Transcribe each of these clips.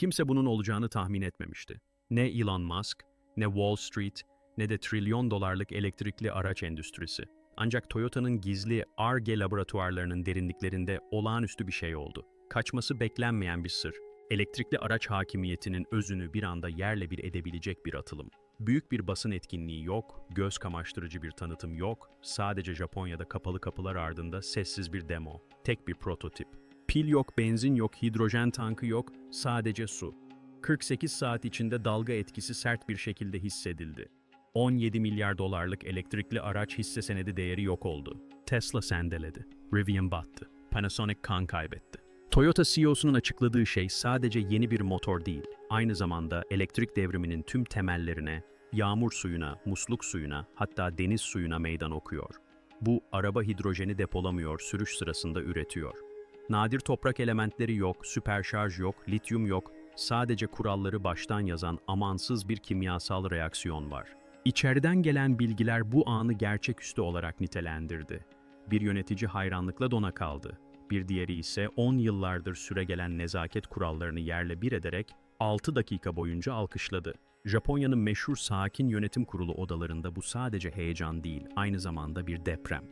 Kimse bunun olacağını tahmin etmemişti. Ne Elon Musk, ne Wall Street, ne de trilyon dolarlık elektrikli araç endüstrisi. Ancak Toyota'nın gizli ARGE laboratuvarlarının derinliklerinde olağanüstü bir şey oldu. Kaçması beklenmeyen bir sır. Elektrikli araç hakimiyetinin özünü bir anda yerle bir edebilecek bir atılım. Büyük bir basın etkinliği yok, göz kamaştırıcı bir tanıtım yok, sadece Japonya'da kapalı kapılar ardında sessiz bir demo, tek bir prototip. Pil yok, benzin yok, hidrojen tankı yok, sadece su. 48 saat içinde dalga etkisi sert bir şekilde hissedildi. 17 milyar dolarlık elektrikli araç hisse senedi değeri yok oldu. Tesla sendeledi. Rivian battı. Panasonic kan kaybetti. Toyota CEO'sunun açıkladığı şey sadece yeni bir motor değil, aynı zamanda elektrik devriminin tüm temellerine, yağmur suyuna, musluk suyuna, hatta deniz suyuna meydan okuyor. Bu araba hidrojeni depolamıyor, sürüş sırasında üretiyor. Nadir toprak elementleri yok, süperşarj yok, lityum yok, sadece kuralları baştan yazan amansız bir kimyasal reaksiyon var. İçeriden gelen bilgiler bu anı gerçeküstü olarak nitelendirdi. Bir yönetici hayranlıkla dona kaldı. Bir diğeri ise 10 yıllardır süregelen nezaket kurallarını yerle bir ederek 6 dakika boyunca alkışladı. Japonya'nın meşhur sakin yönetim kurulu odalarında bu sadece heyecan değil, aynı zamanda bir deprem.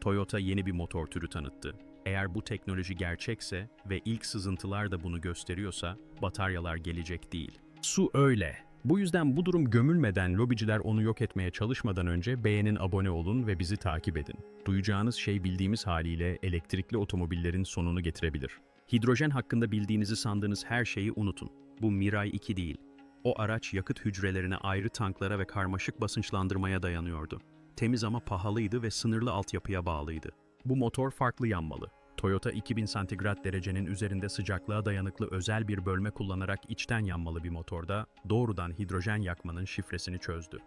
Toyota yeni bir motor türü tanıttı. Eğer bu teknoloji gerçekse ve ilk sızıntılar da bunu gösteriyorsa bataryalar gelecek değil. Su öyle. Bu yüzden bu durum gömülmeden lobiciler onu yok etmeye çalışmadan önce beğenin abone olun ve bizi takip edin. Duyacağınız şey bildiğimiz haliyle elektrikli otomobillerin sonunu getirebilir. Hidrojen hakkında bildiğinizi sandığınız her şeyi unutun. Bu Mirai 2 değil. O araç yakıt hücrelerine ayrı tanklara ve karmaşık basınçlandırmaya dayanıyordu. Temiz ama pahalıydı ve sınırlı altyapıya bağlıydı. Bu motor farklı yanmalı. Toyota 2000 santigrat derecenin üzerinde sıcaklığa dayanıklı özel bir bölme kullanarak içten yanmalı bir motorda doğrudan hidrojen yakmanın şifresini çözdü.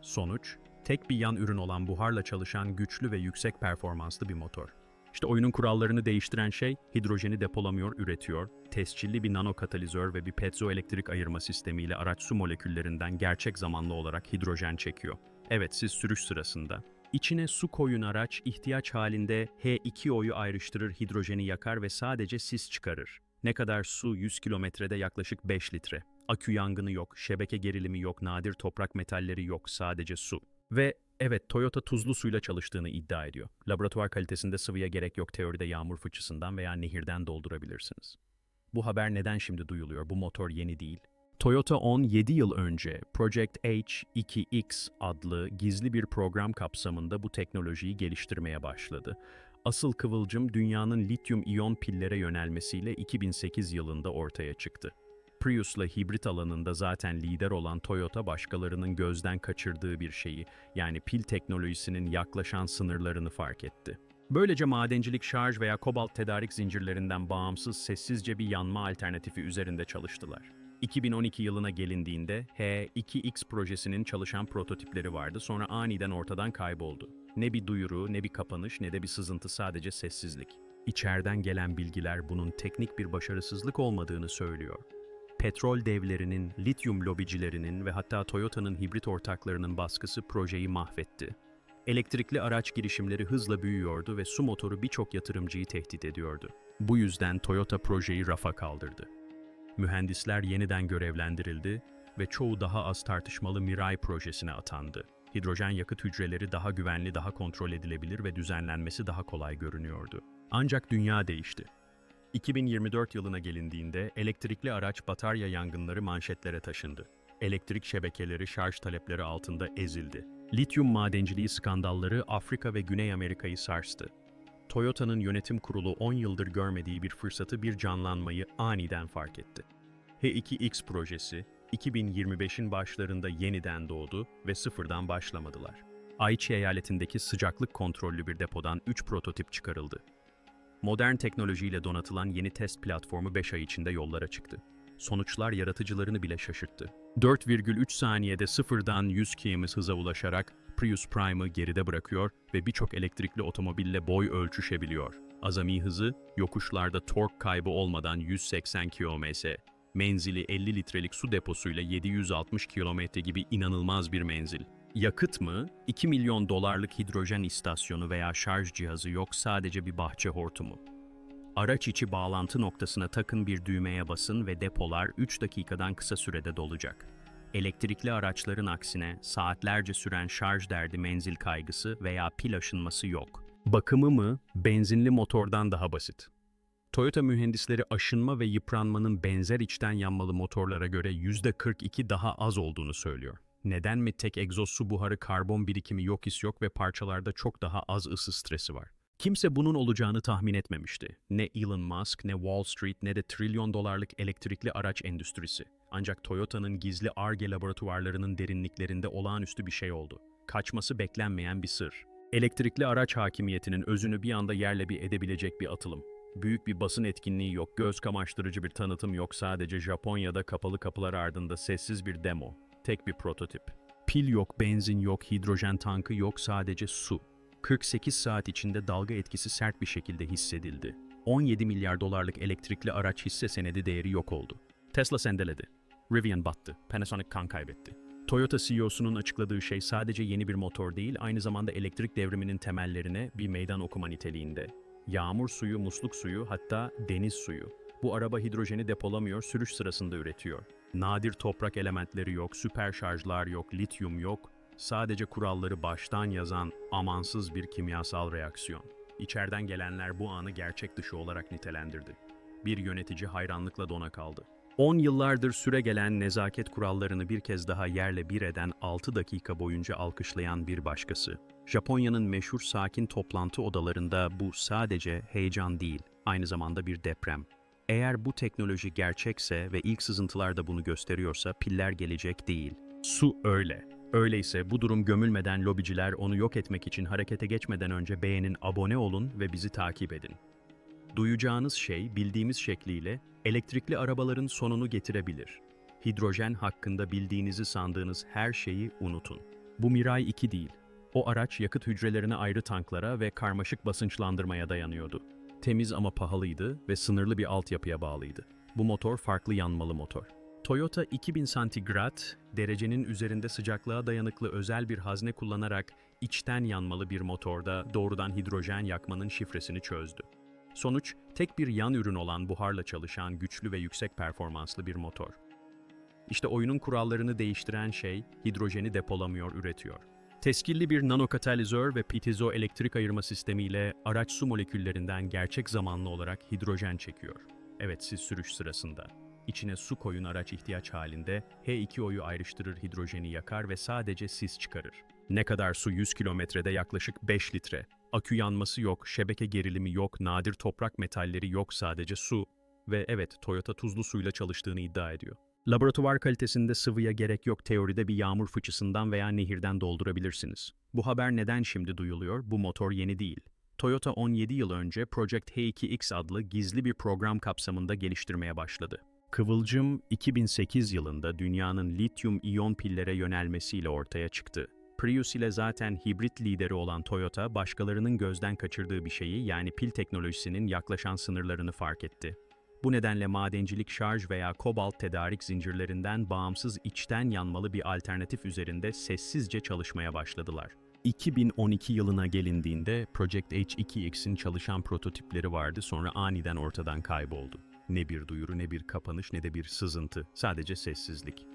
Sonuç, tek bir yan ürün olan buharla çalışan güçlü ve yüksek performanslı bir motor. İşte oyunun kurallarını değiştiren şey hidrojeni depolamıyor, üretiyor, tescilli bir nanokatalizör ve bir piezoelektrik ayırma sistemiyle araç su moleküllerinden gerçek zamanlı olarak hidrojen çekiyor. Evet siz sürüş sırasında İçine su koyun araç ihtiyaç halinde H2O'yu ayrıştırır, hidrojeni yakar ve sadece sis çıkarır. Ne kadar su 100 kilometrede yaklaşık 5 litre. Akü yangını yok, şebeke gerilimi yok, nadir toprak metalleri yok, sadece su. Ve evet Toyota tuzlu suyla çalıştığını iddia ediyor. Laboratuvar kalitesinde sıvıya gerek yok teoride yağmur fıçısından veya nehirden doldurabilirsiniz. Bu haber neden şimdi duyuluyor? Bu motor yeni değil. Toyota 17 yıl önce Project H2X adlı gizli bir program kapsamında bu teknolojiyi geliştirmeye başladı. Asıl kıvılcım dünyanın lityum-iyon pillere yönelmesiyle 2008 yılında ortaya çıktı. Prius'la hibrit alanında zaten lider olan Toyota başkalarının gözden kaçırdığı bir şeyi, yani pil teknolojisinin yaklaşan sınırlarını fark etti. Böylece madencilik şarj veya kobalt tedarik zincirlerinden bağımsız sessizce bir yanma alternatifi üzerinde çalıştılar. 2012 yılına gelindiğinde H2X projesinin çalışan prototipleri vardı sonra aniden ortadan kayboldu. Ne bir duyuru, ne bir kapanış, ne de bir sızıntı sadece sessizlik. İçeriden gelen bilgiler bunun teknik bir başarısızlık olmadığını söylüyor. Petrol devlerinin, lityum lobicilerinin ve hatta Toyota'nın hibrit ortaklarının baskısı projeyi mahvetti. Elektrikli araç girişimleri hızla büyüyordu ve su motoru birçok yatırımcıyı tehdit ediyordu. Bu yüzden Toyota projeyi rafa kaldırdı. Mühendisler yeniden görevlendirildi ve çoğu daha az tartışmalı Mirai projesine atandı. Hidrojen yakıt hücreleri daha güvenli, daha kontrol edilebilir ve düzenlenmesi daha kolay görünüyordu. Ancak dünya değişti. 2024 yılına gelindiğinde elektrikli araç batarya yangınları manşetlere taşındı. Elektrik şebekeleri şarj talepleri altında ezildi. Lityum madenciliği skandalları Afrika ve Güney Amerika'yı sarstı. Toyota'nın yönetim kurulu 10 yıldır görmediği bir fırsatı bir canlanmayı aniden fark etti. H2X projesi 2025'in başlarında yeniden doğdu ve sıfırdan başlamadılar. Aichi eyaletindeki sıcaklık kontrollü bir depodan 3 prototip çıkarıldı. Modern teknolojiyle donatılan yeni test platformu 5 ay içinde yollara çıktı. Sonuçlar yaratıcılarını bile şaşırttı. 4,3 saniyede sıfırdan 100 km hıza ulaşarak Prius Prime'ı geride bırakıyor ve birçok elektrikli otomobille boy ölçüşebiliyor. Azami hızı, yokuşlarda tork kaybı olmadan 180 km, menzili 50 litrelik su deposuyla 760 kilometre gibi inanılmaz bir menzil. Yakıt mı? 2 milyon dolarlık hidrojen istasyonu veya şarj cihazı yok sadece bir bahçe hortumu. Araç içi bağlantı noktasına takın bir düğmeye basın ve depolar 3 dakikadan kısa sürede dolacak. Elektrikli araçların aksine saatlerce süren şarj derdi menzil kaygısı veya pil aşınması yok. Bakımı mı benzinli motordan daha basit. Toyota mühendisleri aşınma ve yıpranmanın benzer içten yanmalı motorlara göre %42 daha az olduğunu söylüyor. Neden mi tek egzoz su buharı karbon birikimi yok is yok ve parçalarda çok daha az ısı stresi var? Kimse bunun olacağını tahmin etmemişti. Ne Elon Musk, ne Wall Street, ne de trilyon dolarlık elektrikli araç endüstrisi. Ancak Toyota'nın gizli ARGE laboratuvarlarının derinliklerinde olağanüstü bir şey oldu. Kaçması beklenmeyen bir sır. Elektrikli araç hakimiyetinin özünü bir anda yerle bir edebilecek bir atılım. Büyük bir basın etkinliği yok, göz kamaştırıcı bir tanıtım yok, sadece Japonya'da kapalı kapılar ardında sessiz bir demo. Tek bir prototip. Pil yok, benzin yok, hidrojen tankı yok, sadece su. 48 saat içinde dalga etkisi sert bir şekilde hissedildi. 17 milyar dolarlık elektrikli araç hisse senedi değeri yok oldu. Tesla sendeledi. Rivian battı. Panasonic kan kaybetti. Toyota CEO'sunun açıkladığı şey sadece yeni bir motor değil, aynı zamanda elektrik devriminin temellerine bir meydan okuma niteliğinde. Yağmur suyu, musluk suyu, hatta deniz suyu. Bu araba hidrojeni depolamıyor, sürüş sırasında üretiyor. Nadir toprak elementleri yok, süper şarjlar yok, lityum yok. Sadece kuralları baştan yazan amansız bir kimyasal reaksiyon. İçeriden gelenler bu anı gerçek dışı olarak nitelendirdi. Bir yönetici hayranlıkla dona kaldı. 10 yıllardır süre gelen nezaket kurallarını bir kez daha yerle bir eden 6 dakika boyunca alkışlayan bir başkası. Japonya'nın meşhur sakin toplantı odalarında bu sadece heyecan değil, aynı zamanda bir deprem. Eğer bu teknoloji gerçekse ve ilk sızıntılar da bunu gösteriyorsa piller gelecek değil. Su öyle. Öyleyse bu durum gömülmeden lobiciler onu yok etmek için harekete geçmeden önce beğenin, abone olun ve bizi takip edin. Duyacağınız şey bildiğimiz şekliyle elektrikli arabaların sonunu getirebilir. Hidrojen hakkında bildiğinizi sandığınız her şeyi unutun. Bu Mirai 2 değil. O araç yakıt hücrelerine ayrı tanklara ve karmaşık basınçlandırmaya dayanıyordu. Temiz ama pahalıydı ve sınırlı bir altyapıya bağlıydı. Bu motor farklı yanmalı motor. Toyota 2000 santigrat, derecenin üzerinde sıcaklığa dayanıklı özel bir hazne kullanarak içten yanmalı bir motorda doğrudan hidrojen yakmanın şifresini çözdü. Sonuç, tek bir yan ürün olan buharla çalışan güçlü ve yüksek performanslı bir motor. İşte oyunun kurallarını değiştiren şey, hidrojeni depolamıyor, üretiyor. Teskilli bir nanokatalizör ve piezo elektrik ayırma sistemiyle araç su moleküllerinden gerçek zamanlı olarak hidrojen çekiyor. Evet, siz sürüş sırasında. İçine su koyun araç ihtiyaç halinde H2O'yu ayrıştırır hidrojeni yakar ve sadece sis çıkarır. Ne kadar su 100 kilometrede yaklaşık 5 litre. Akü yanması yok, şebeke gerilimi yok, nadir toprak metalleri yok sadece su. Ve evet Toyota tuzlu suyla çalıştığını iddia ediyor. Laboratuvar kalitesinde sıvıya gerek yok teoride bir yağmur fıçısından veya nehirden doldurabilirsiniz. Bu haber neden şimdi duyuluyor? Bu motor yeni değil. Toyota 17 yıl önce Project H2X adlı gizli bir program kapsamında geliştirmeye başladı. Kıvılcım 2008 yılında dünyanın lityum iyon pillere yönelmesiyle ortaya çıktı. Prius ile zaten hibrit lideri olan Toyota, başkalarının gözden kaçırdığı bir şeyi yani pil teknolojisinin yaklaşan sınırlarını fark etti. Bu nedenle madencilik şarj veya kobalt tedarik zincirlerinden bağımsız içten yanmalı bir alternatif üzerinde sessizce çalışmaya başladılar. 2012 yılına gelindiğinde Project H2X'in çalışan prototipleri vardı sonra aniden ortadan kayboldu. Ne bir duyuru ne bir kapanış ne de bir sızıntı, sadece sessizlik.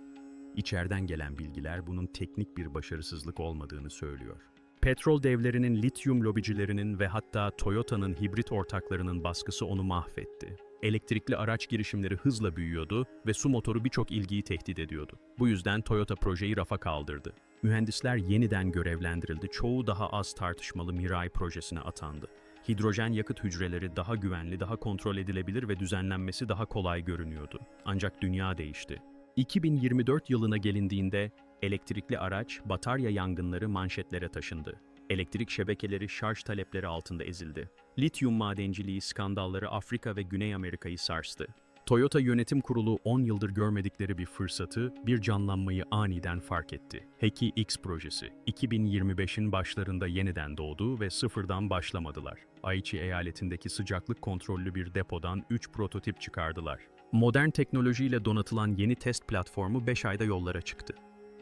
İçeriden gelen bilgiler bunun teknik bir başarısızlık olmadığını söylüyor. Petrol devlerinin, lityum lobicilerinin ve hatta Toyota'nın hibrit ortaklarının baskısı onu mahvetti. Elektrikli araç girişimleri hızla büyüyordu ve su motoru birçok ilgiyi tehdit ediyordu. Bu yüzden Toyota projeyi rafa kaldırdı. Mühendisler yeniden görevlendirildi. Çoğu daha az tartışmalı Mirai projesine atandı. Hidrojen yakıt hücreleri daha güvenli, daha kontrol edilebilir ve düzenlenmesi daha kolay görünüyordu. Ancak dünya değişti. 2024 yılına gelindiğinde elektrikli araç, batarya yangınları manşetlere taşındı. Elektrik şebekeleri şarj talepleri altında ezildi. Lityum madenciliği skandalları Afrika ve Güney Amerika'yı sarstı. Toyota Yönetim Kurulu 10 yıldır görmedikleri bir fırsatı, bir canlanmayı aniden fark etti. Heki X projesi, 2025'in başlarında yeniden doğdu ve sıfırdan başlamadılar. Aichi eyaletindeki sıcaklık kontrollü bir depodan 3 prototip çıkardılar. Modern teknolojiyle donatılan yeni test platformu 5 ayda yollara çıktı.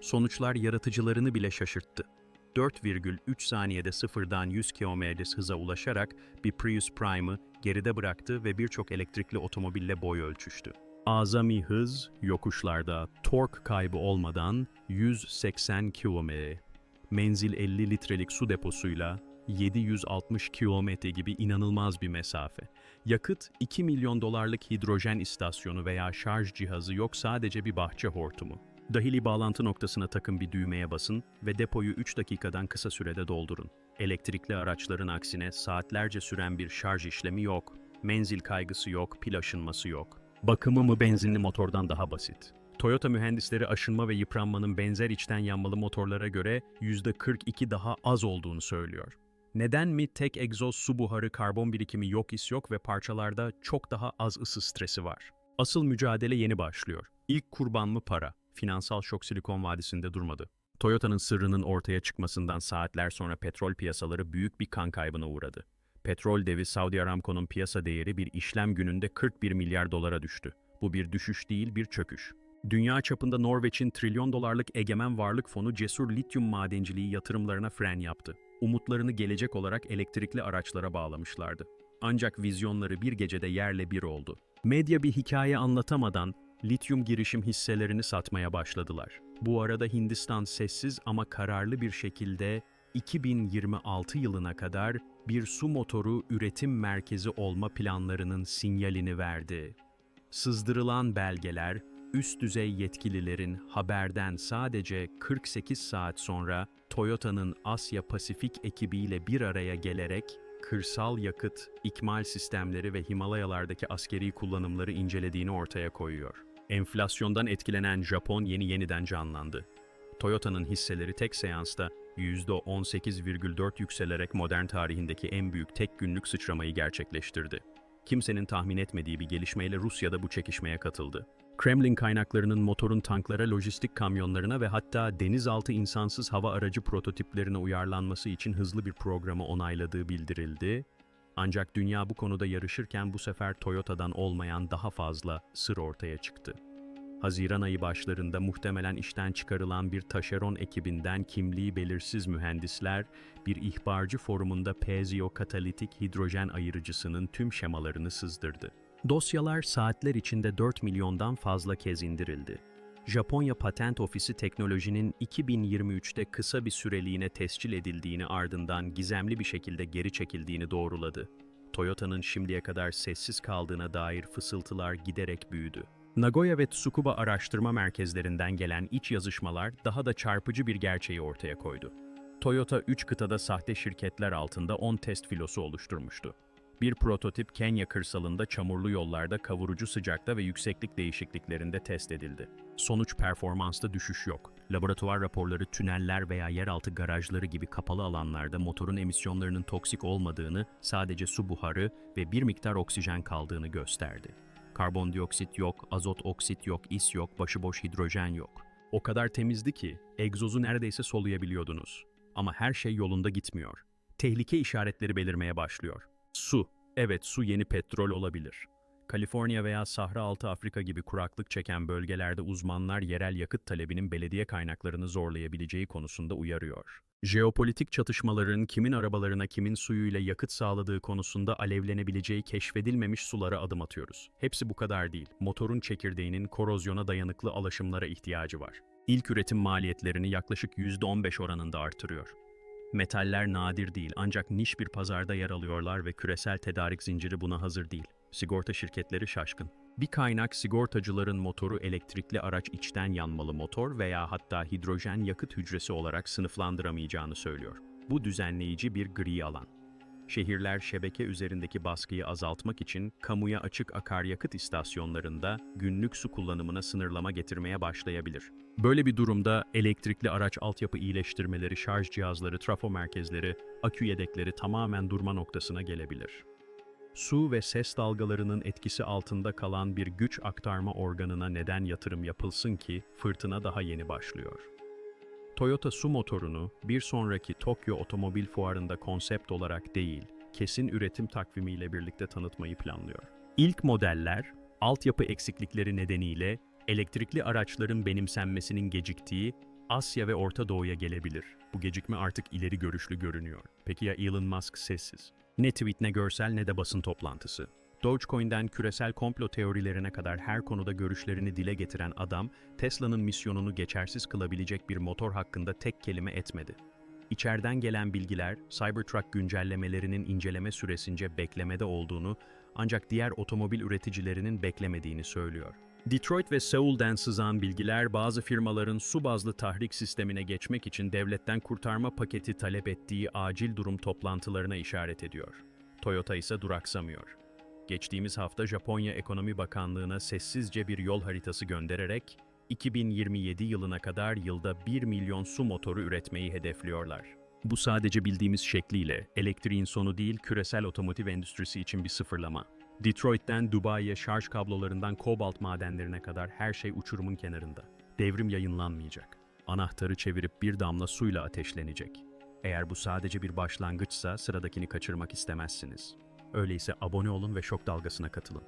Sonuçlar yaratıcılarını bile şaşırttı. 4,3 saniyede sıfırdan 100 km hıza ulaşarak bir Prius Prime'ı geride bıraktı ve birçok elektrikli otomobille boy ölçüştü. Azami hız, yokuşlarda tork kaybı olmadan 180 km. Menzil 50 litrelik su deposuyla 760 kilometre gibi inanılmaz bir mesafe. Yakıt 2 milyon dolarlık hidrojen istasyonu veya şarj cihazı yok sadece bir bahçe hortumu. Dahili bağlantı noktasına takın bir düğmeye basın ve depoyu 3 dakikadan kısa sürede doldurun. Elektrikli araçların aksine saatlerce süren bir şarj işlemi yok. Menzil kaygısı yok, pil aşınması yok. Bakımı mı benzinli motordan daha basit. Toyota mühendisleri aşınma ve yıpranmanın benzer içten yanmalı motorlara göre %42 daha az olduğunu söylüyor. Neden mi tek egzoz su buharı karbon birikimi yok is yok ve parçalarda çok daha az ısı stresi var? Asıl mücadele yeni başlıyor. İlk kurban mı para? Finansal şok Silikon Vadisi'nde durmadı. Toyota'nın sırrının ortaya çıkmasından saatler sonra petrol piyasaları büyük bir kan kaybına uğradı. Petrol devi Saudi Aramco'nun piyasa değeri bir işlem gününde 41 milyar dolara düştü. Bu bir düşüş değil, bir çöküş. Dünya çapında Norveç'in trilyon dolarlık egemen varlık fonu cesur lityum madenciliği yatırımlarına fren yaptı. Umutlarını gelecek olarak elektrikli araçlara bağlamışlardı. Ancak vizyonları bir gecede yerle bir oldu. Medya bir hikaye anlatamadan lityum girişim hisselerini satmaya başladılar. Bu arada Hindistan sessiz ama kararlı bir şekilde 2026 yılına kadar bir su motoru üretim merkezi olma planlarının sinyalini verdi. Sızdırılan belgeler, üst düzey yetkililerin haberden sadece 48 saat sonra Toyota'nın Asya Pasifik ekibiyle bir araya gelerek kırsal yakıt, ikmal sistemleri ve Himalayalardaki askeri kullanımları incelediğini ortaya koyuyor. Enflasyondan etkilenen Japon yeni yeniden canlandı. Toyota'nın hisseleri tek seansta %18,4 yükselerek modern tarihindeki en büyük tek günlük sıçramayı gerçekleştirdi. Kimsenin tahmin etmediği bir gelişmeyle Rusya da bu çekişmeye katıldı. Kremlin kaynaklarının motorun tanklara, lojistik kamyonlarına ve hatta denizaltı insansız hava aracı prototiplerine uyarlanması için hızlı bir programı onayladığı bildirildi. Ancak dünya bu konuda yarışırken bu sefer Toyota'dan olmayan daha fazla sır ortaya çıktı. Haziran ayı başlarında muhtemelen işten çıkarılan bir taşeron ekibinden kimliği belirsiz mühendisler, bir ihbarcı forumunda pezio katalitik hidrojen ayırıcısının tüm şemalarını sızdırdı. Dosyalar saatler içinde 4 milyondan fazla kez indirildi. Japonya Patent Ofisi teknolojinin 2023'te kısa bir süreliğine tescil edildiğini ardından gizemli bir şekilde geri çekildiğini doğruladı. Toyota'nın şimdiye kadar sessiz kaldığına dair fısıltılar giderek büyüdü. Nagoya ve Tsukuba araştırma merkezlerinden gelen iç yazışmalar daha da çarpıcı bir gerçeği ortaya koydu. Toyota 3 kıtada sahte şirketler altında 10 test filosu oluşturmuştu. Bir prototip Kenya kırsalında çamurlu yollarda kavurucu sıcakta ve yükseklik değişikliklerinde test edildi. Sonuç performansta düşüş yok. Laboratuvar raporları tüneller veya yeraltı garajları gibi kapalı alanlarda motorun emisyonlarının toksik olmadığını, sadece su buharı ve bir miktar oksijen kaldığını gösterdi. Karbondioksit yok, azot oksit yok, is yok, başıboş hidrojen yok. O kadar temizdi ki egzozu neredeyse soluyabiliyordunuz. Ama her şey yolunda gitmiyor. Tehlike işaretleri belirmeye başlıyor. Su. Evet, su yeni petrol olabilir. Kaliforniya veya Sahra Altı Afrika gibi kuraklık çeken bölgelerde uzmanlar yerel yakıt talebinin belediye kaynaklarını zorlayabileceği konusunda uyarıyor. Jeopolitik çatışmaların kimin arabalarına kimin suyuyla yakıt sağladığı konusunda alevlenebileceği keşfedilmemiş sulara adım atıyoruz. Hepsi bu kadar değil. Motorun çekirdeğinin korozyona dayanıklı alaşımlara ihtiyacı var. İlk üretim maliyetlerini yaklaşık %15 oranında artırıyor. Metaller nadir değil ancak niş bir pazarda yer alıyorlar ve küresel tedarik zinciri buna hazır değil. Sigorta şirketleri şaşkın. Bir kaynak sigortacıların motoru elektrikli araç içten yanmalı motor veya hatta hidrojen yakıt hücresi olarak sınıflandıramayacağını söylüyor. Bu düzenleyici bir gri alan. Şehirler şebeke üzerindeki baskıyı azaltmak için kamuya açık akaryakıt istasyonlarında günlük su kullanımına sınırlama getirmeye başlayabilir. Böyle bir durumda elektrikli araç altyapı iyileştirmeleri, şarj cihazları, trafo merkezleri, akü yedekleri tamamen durma noktasına gelebilir. Su ve ses dalgalarının etkisi altında kalan bir güç aktarma organına neden yatırım yapılsın ki fırtına daha yeni başlıyor. Toyota su motorunu bir sonraki Tokyo Otomobil Fuarı'nda konsept olarak değil, kesin üretim takvimiyle birlikte tanıtmayı planlıyor. İlk modeller, altyapı eksiklikleri nedeniyle elektrikli araçların benimsenmesinin geciktiği Asya ve Orta Doğu'ya gelebilir. Bu gecikme artık ileri görüşlü görünüyor. Peki ya Elon Musk sessiz? Ne tweet ne görsel ne de basın toplantısı. Dogecoin'den küresel komplo teorilerine kadar her konuda görüşlerini dile getiren adam, Tesla'nın misyonunu geçersiz kılabilecek bir motor hakkında tek kelime etmedi. İçeriden gelen bilgiler, Cybertruck güncellemelerinin inceleme süresince beklemede olduğunu ancak diğer otomobil üreticilerinin beklemediğini söylüyor. Detroit ve Seul'den sızan bilgiler bazı firmaların su bazlı tahrik sistemine geçmek için devletten kurtarma paketi talep ettiği acil durum toplantılarına işaret ediyor. Toyota ise duraksamıyor. Geçtiğimiz hafta Japonya Ekonomi Bakanlığı'na sessizce bir yol haritası göndererek 2027 yılına kadar yılda 1 milyon su motoru üretmeyi hedefliyorlar. Bu sadece bildiğimiz şekliyle elektriğin sonu değil küresel otomotiv endüstrisi için bir sıfırlama. Detroit'ten Dubai'ye şarj kablolarından kobalt madenlerine kadar her şey uçurumun kenarında. Devrim yayınlanmayacak. Anahtarı çevirip bir damla suyla ateşlenecek. Eğer bu sadece bir başlangıçsa sıradakini kaçırmak istemezsiniz. Öyleyse abone olun ve şok dalgasına katılın.